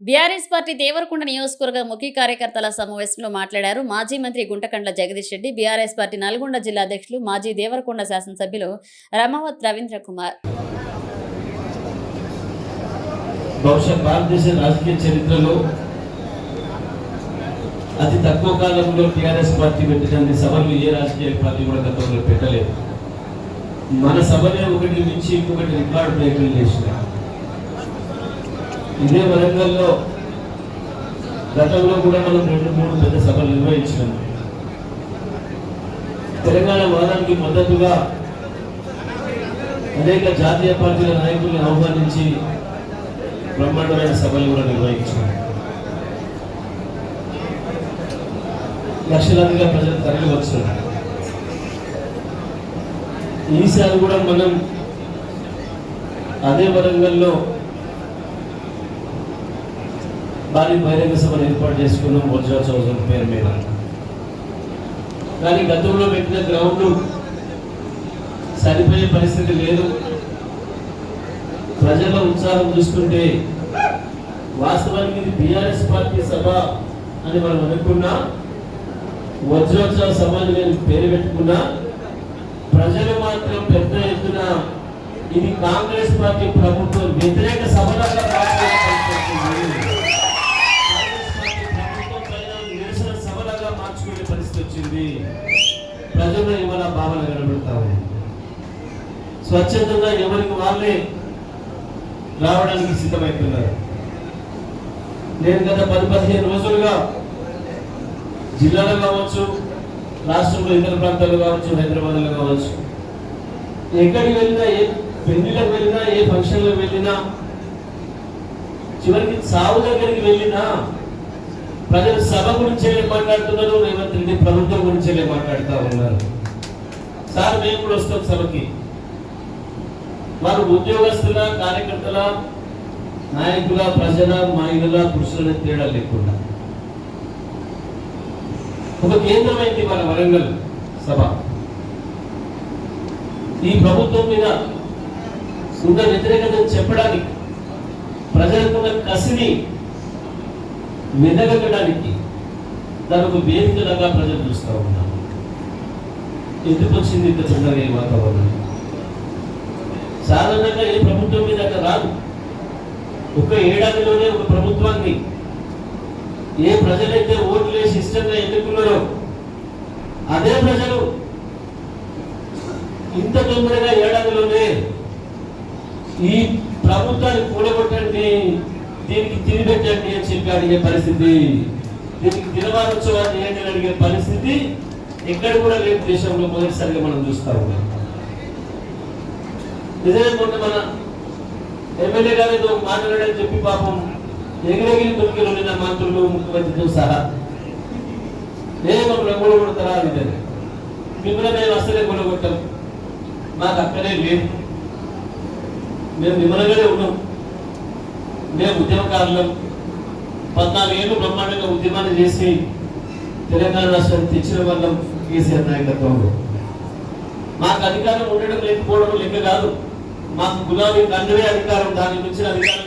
BRS party Devarakonda నియోజకవర్గ ముఖ్య కార్యకర్తల సమావేశంలో మాట్లాడారు మాజీ మంత్రి గుంటకండ్ల జగదీష్ రెడ్డి బీఆర్ఎస్ పార్టీ నల్గొండ జిల్లా అధ్యక్షులు మాజీ దేవరకొండ శాసనసభ్యులు రమావత్ రవీంద్ర కుమార్. బహుశా భారతదేశ రాజకీయ చరిత్రలో అతి తక్కువ కాలంలో టీఆర్ఎస్ పార్టీ పెట్టడానికి సభలు ఏ రాజకీయ పార్టీ కూడా గతంలో పెట్టలేదు. మన సభలే ఒకటి నుంచి ఇంకొకటి రికార్డు బ్రేకులు చేసిన ఇదే వరంగల్లో గతంలో కూడా మనం రెండు మూడు పెద్ద సభలు నిర్వహించినాం. తెలంగాణ వాదానికి మద్దతుగా అనేక జాతీయ పార్టీల నాయకుల్ని ఆహ్వానించి బ్రహ్మాండమైన సభలు కూడా నిర్వహించారు లక్షలాదిగా ప్రజలు తరలి వచ్చారు. ఈసారి కూడా మనం అదే వరంగల్లో భారీ బహిరంగ సభను ఏర్పాటు చేసుకున్నాం వజ్రోత్సవం పేరు మీద. కానీ గతంలో పెట్టిన గ్రౌండ్ సరిపోయే పరిస్థితి లేదు. ప్రజల ఉత్సాహం చూస్తుంటే వాస్తవానికి ఇది బీఆర్ఎస్ పార్టీ సభ అని మనం అనుకున్నా వజ్రోత్సవ సభ అని నేను పేరు పెట్టుకున్నా ప్రజలు మాత్రం పెద్ద ఎత్తున ఇది కాంగ్రెస్ పార్టీ ప్రభుత్వం వ్యతిరేక సభలాగా పరిస్థితి ప్రజల్లో ప్రజలు ఇవాళ భావన కనబడతా ఉంది. స్వచ్ఛందంగా ఎవరికి వాళ్ళే రావడానికి సిద్ధమవుతున్నారు నేను గత పది పదిహేను రోజులుగా జిల్లాలో కావచ్చు రాష్ట్రంలో ఇతర ప్రాంతాల్లో కావచ్చు హైదరాబాద్లో కావచ్చు ఎక్కడికి వెళ్ళినా ఏ పెళ్ళిలకు వెళ్ళినా ఏ ఫంక్షన్లకు వెళ్ళినా చివరికి సాగు దగ్గరికి వెళ్ళినా ప్రజలు సభ గురించే మాట్లాడుతున్నారు రేవంత్ రెడ్డి ప్రభుత్వం గురించే మాట్లాడుతూ ఉన్నారు? సార్ మేము కూడా వస్తాం సభకి. వారు ఉద్యోగస్తుల కార్యకర్తల నాయకుల ప్రజల మహిళల పురుషుల తేడా లేకుండా. ఒక కేంద్రమైంది మన వరంగల్ సభ. ఈ ప్రభుత్వం మీద ఉన్న వ్యతిరేకతను చెప్పడానికి ప్రజలకున్న కసిని మెదగడానికి దాని ఒక వేదికలాగా ప్రజలు చూస్తూ ఉన్నారు. ఎందుకు వచ్చింది ఇంత తొందరగా ఈ వాతావరణం? సాధారణంగా ఏ ప్రభుత్వం మీద అక్కడ రాదు. ఒక ఏడాదిలోనే ఒక ప్రభుత్వాన్ని ఏ ప్రజలైతే ఓట్లు వేసి ఇష్టంగా ఎన్నుకున్నారో అదే ప్రజలు ఇంత తొందరగా ఏడాదిలోనే ఈ ప్రభుత్వాన్ని కూడగొట్టండి దీనికి తిరిగొట్టండి అని చెప్పి అడిగే పరిస్థితి. దీనికి దినవారోత్సవాన్ని ఏంటి అడిగే పరిస్థితి ఎక్కడ కూడా లేదు దేశంలో మొదటిసారిగా మనం చూస్తా ఉన్నాం. నిజమే మొన్న మన ఎమ్మెల్యే గారు ఏదో మాట్లాడని చెప్పి పాపం ఎగిరెగిరి దొరికిలు నిన్న మంత్రులు ముఖ్యమంత్రితో సహా. నేను రంగులు కొడతారా అది మిమ్మల్ని మేము అసలే కొనగొట్టాం. మాకు అక్కడే లేదు. మేము నిమ్మలంగానే ఉన్నాం. మేము ఉద్యమకారులం. పద్నాలుగు ఏళ్ళు బ్రహ్మాండంగా ఉద్యమాన్ని చేసి తెలంగాణ రాష్ట్రాన్ని తెచ్చిన వాళ్ళం కేసీఆర్ నాయకత్వంలో మాకు అధికారం ఉండడం లేకపోవడం లెక్క కాదు. మాకు గులాబీ కండవే అధికారం దాని మించిన అధికారం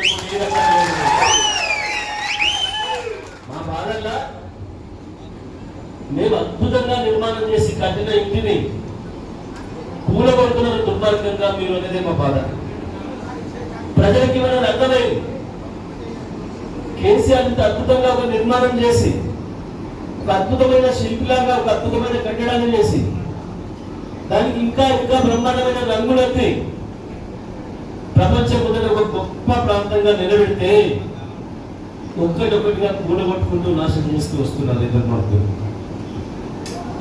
మా బాధల్లా మేము అద్భుతంగా నిర్మాణం చేసి కట్టిన ఇంటిని కూలగొడుతున్న దుర్మార్గంగా మీరు అనేదే మా బాధ. ప్రజలకి ఇవ్వడం అర్థమైంది. కేసీఆర్ ఇంత అద్భుతంగా ఒక నిర్మాణం చేసి ఒక అద్భుతమైన శిల్పిలాగా ఒక అద్భుతమైన కట్టడాన్ని చేసి దానికి ఇంకా ఇంకా బ్రహ్మాండమైన రంగులెత్తి ప్రపంచం మొదట ఒక గొప్ప ప్రాంతంగా నిలబెడితే ఒక్కటొక్కటిగా కూడగొట్టుకుంటూ నాశనం చేస్తూ వస్తున్నారు ఇద్దరు మార్పులు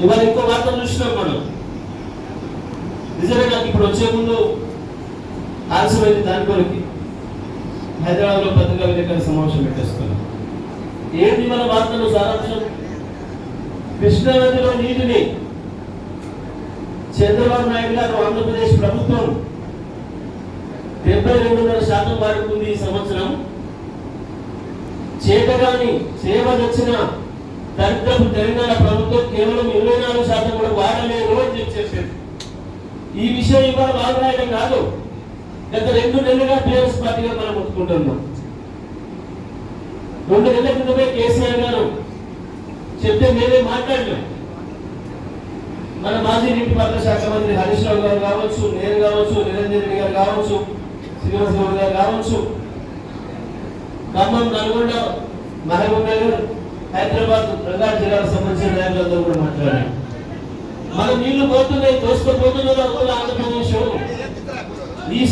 ఇవాళ ఇంకో వార్త చూసినాం మనం. నిజమే నాకు ఇప్పుడు వచ్చే ముందు ఆలస్యమైంది దాని కొరకు హైదరాబాద్లో పత్రికా విలేకరుల సమావేశం పెట్టేస్తున్నాం ఏంటి మన వార్తలు సారాంశం? కృష్ణా నదిలో నీటిని చంద్రబాబు నాయుడు గారు ఆంధ్రప్రదేశ్ ప్రభుత్వం డెబ్బై రెండున్నర శాతం వాడుకుంది ఈ సంవత్సరం. చేతగాని సేవ తెచ్చిన దరిద్రపు తెలంగాణ ప్రభుత్వం కేవలం ఇరవై నాలుగు శాతం కూడా వాడలేదు అని చెప్పి చెప్పారు. ఈ విషయం ఇవాళ బాగా రాయడం కాదు గత రెండు నెలలుగా టీఆర్ఎస్ పార్టీగా మనం ఒప్పుకుంటున్నాం. రెండు నెలల క్రితమే కేసీఆర్ గారు చెప్తే మేమే మాట్లాడలేం. మన మాజీ నీటిపారుదల శాఖ మంత్రి హరీష్ రావు గారు కావచ్చు నేను కావచ్చు నిరంజన్ రెడ్డి గారు కావచ్చు శ్రీనివాస్ గౌడ్ గారు కావచ్చు. ఖమ్మం నల్గొండ మహబూబ్ నగర్ హైదరాబాద్ రంగారెడ్డి జిల్లాకు సంబంధించిన నాయకులందరూ కూడా మాట్లాడారు. మన నీళ్ళు పోతున్నాయి దోసుకుపోతున్నారు ఆంధ్రప్రదేశ్. ఈ